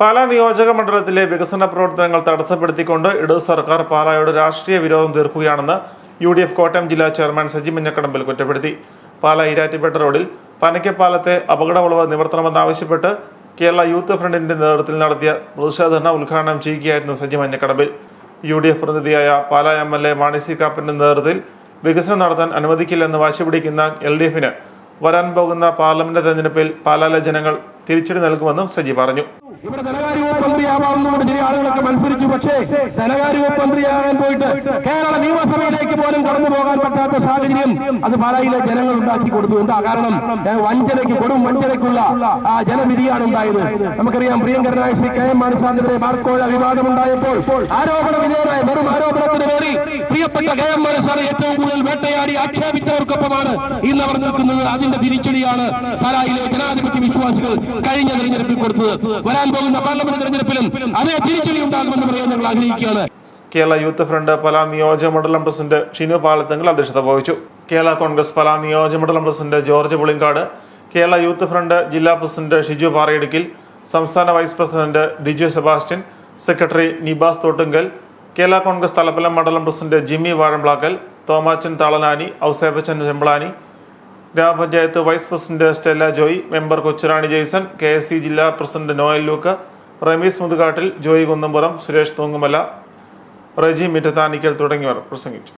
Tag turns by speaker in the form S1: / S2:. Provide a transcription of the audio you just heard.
S1: പാലാ നിയോജക മണ്ഡലത്തിലെ വികസന പ്രവർത്തനങ്ങൾ തടസ്സപ്പെടുത്തിക്കൊണ്ട് ഇടതു സർക്കാർ പാലായോട് രാഷ്ട്രീയ വിരോധം തീർക്കുകയാണെന്ന് യു ഡി എഫ് കോട്ടയം ജില്ലാ ചെയർമാൻ സജി മഞ്ഞക്കടമ്പിൽ കുറ്റപ്പെടുത്തി. പാല ഈരാറ്റുപേട്ട റോഡിൽ പനക്കപ്പാലത്തെ അപകടമുളവ് നിവർത്തണമെന്നാവശ്യപ്പെട്ട് കേരള യൂത്ത് ഫ്രണ്ടിന്റെ നേതൃത്വത്തിൽ നടത്തിയ പ്രതിഷേധന ഉദ്ഘാടനം ചെയ്യുകയായിരുന്നു Saji Manjakkadambil. U D F പ്രതിനിധിയായ Pala M L A Mani C കാപ്പന്റെ നേതൃത്വത്തിൽ വികസനം നടത്താൻ അനുവദിക്കില്ലെന്ന് വാശിപിടിക്കുന്ന എൽ ഡി എഫിന് വരാൻ പോകുന്ന പാർലമെന്റ് തെരഞ്ഞെടുപ്പിൽ പാലാലെ ജനങ്ങൾ തിരിച്ചടി നൽകുമെന്നും സജി പറഞ്ഞു.
S2: ഇവിടെ ധനകാര്യ വകുപ്പ് മന്ത്രിയാവാമെന്നുകൊണ്ട് ചില ആളുകളൊക്കെ മത്സരിച്ചു പക്ഷേ ധനകാര്യ വകുപ്പ് പോയിട്ട് കേരള നിയമസഭയിലേക്ക് പോലും കടന്നു പോകാൻ പറ്റാത്ത സാഹചര്യം അത് പാലായിലെ ജനങ്ങൾ ഉണ്ടാക്കി കൊടുത്തു. എന്താ കാരണം? വഞ്ചനയ്ക്ക് കൊടും വഞ്ചനയ്ക്കുള്ള ആ ജനവിധിയാണ് ഉണ്ടായത് നമുക്കറിയാം പ്രിയങ്കരനായ ശ്രീ കെ എം മാനസാറിനെതിരെ ബാർക്കോഴ വിവാദമുണ്ടായപ്പോൾ ആരോപണ വിധേയനായ വെറും ആരോപണത്തിന് പ്രിയപ്പെട്ട കെ എം ഏറ്റവും കൂടുതൽ വേട്ടയാടി ആക്ഷേപിച്ചവർക്കൊപ്പമാണ് ഇന്ന് അവർ നിൽക്കുന്നത്. അതിന്റെ തിരിച്ചടിയാണ് പലായിലെ ജനാധിപത്യ വിശ്വാസികൾ കഴിഞ്ഞ തെരഞ്ഞെടുപ്പിൽ കൊടുത്തത്. വരാൻ പോകുന്ന പാർലമെന്റ് തെരഞ്ഞെടുപ്പിലും അതേ തിരിച്ചടി ഉണ്ടാകുമെന്ന് പറയാൻ ഞങ്ങൾ ആഗ്രഹിക്കുകയാണ്.
S1: കേരള യൂത്ത് ഫ്രണ്ട് പല നിയോജക മണ്ഡലം പ്രസിഡന്റ് ഷിനു പാലത്തങ്ങൾ അധ്യക്ഷത വഹിച്ചു. കേരള കോൺഗ്രസ് പല നിയോജക മണ്ഡലം president George Pulinkad Kerala youth front ജില്ലാ പ്രസിഡന്റ് ഷിജു പാറയിടുക്കിൽ സംസ്ഥാന vice president Diju Sebastian secretary Nibas Thottungal Kerala Congress Thalappalam മണ്ഡലം പ്രസിഡന്റ് ജിമ്മി വാഴംപ്ലാക്കൽ തോമാച്ചൻ താളനാനി ഔസേബച്ചൻ ചെമ്പ്ളാനി ഗ്രാമപഞ്ചായത്ത് vice president Stella Joy member Kochurani Jaison K S C ജില്ലാ പ്രസിഡന്റ് നോയൽ ലൂക്ക് റമീസ് മുതുകാട്ടിൽ ജോയി കുന്നമ്പുറം സുരേഷ് തൂങ്ങുമല റജി മിറ്റത്താനിക്കൽ തുടങ്ങിയവർ പ്രസംഗിച്ചു.